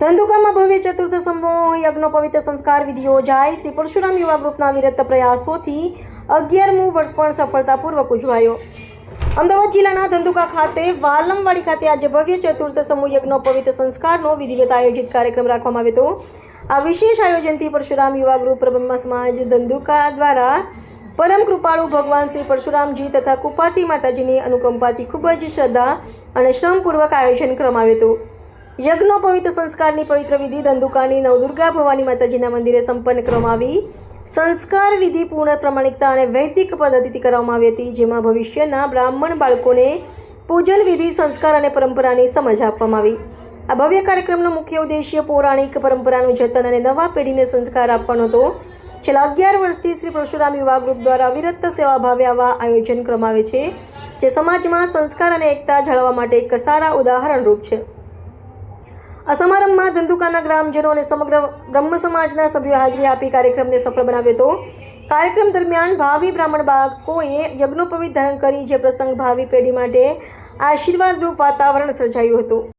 ધંધુકામાં ભવ્ય ચતુર્થ સમૂહ યજ્ઞોપવિત સંસ્કાર વિધિ યોજાય શ્રી પરશુરામ યુવા ગ્રુપના વિરત પ્રયાસોથી અગિયારમું વર્ષ પણ સફળતાપૂર્વક ઉજવાયો. અમદાવાદ જિલ્લાના ધંધુકા ખાતે વાલમવાડી ખાતે આજે ભવ્ય ચતુર્થ સમૂહ યજ્ઞોપવિત સંસ્કારનો વિધિવત આયોજિત કાર્યક્રમ રાખવામાં આવ્યો હતો. આ વિશેષ આયોજનથી પરશુરામ યુવા ગ્રુપ બ્રહ્મ સમાજ, ધંધુકા દ્વારા પરમ કૃપાળુ ભગવાન શ્રી પરશુરામજી તથા કુપાતી માતાજીની અનુકંપાથી ખૂબ જ શ્રદ્ધા અને શ્રમપૂર્વક આયોજન કરવામાં આવ્યું હતું. યજ્ઞોપવિત સંસ્કારની પવિત્ર વિધિ ધંધુકાની નવદુર્ગા ભવાની માતાજીના મંદિરે સંપન્ન કરવામાં આવી. સંસ્કાર વિધિ પૂર્ણ પ્રમાણિકતા અને વૈદિક પદ્ધતિથી કરવામાં આવી હતી, જેમાં ભવિષ્યના બ્રાહ્મણ બાળકોને પૂજન વિધિ, સંસ્કાર અને પરંપરાની સમજ આપવામાં આવી. આ ભવ્ય કાર્યક્રમનો મુખ્ય ઉદ્દેશ્ય પૌરાણિક પરંપરાનું જતન અને નવા પેઢીને સંસ્કાર આપવાનો હતો. છેલ્લા અગિયાર વર્ષથી શ્રી પરશુરામ યુવા ગ્રુપ દ્વારા અવિરત સેવાભાવે આવા આયોજન કરવામાં આવે છે, જે સમાજમાં સંસ્કાર અને એકતા જાળવવા માટે એક સારા ઉદાહરણરૂપ છે. આ સમારંભમાં ધંધુકાના ગ્રામજનો અને સમગ્ર બ્રહ્મ સમાજના સભ્યો હાજરી આપી કાર્યક્રમને સફળ બનાવ્યો હતો. કાર્યક્રમ દરમિયાન ભાવિ બ્રાહ્મણ બાળકોએ યજ્ઞોપવિત ધારણ કરી જે પ્રસંગ ભાવિ પેઢી માટે આશીર્વાદરૂપ વાતાવરણ સર્જાયું હતું.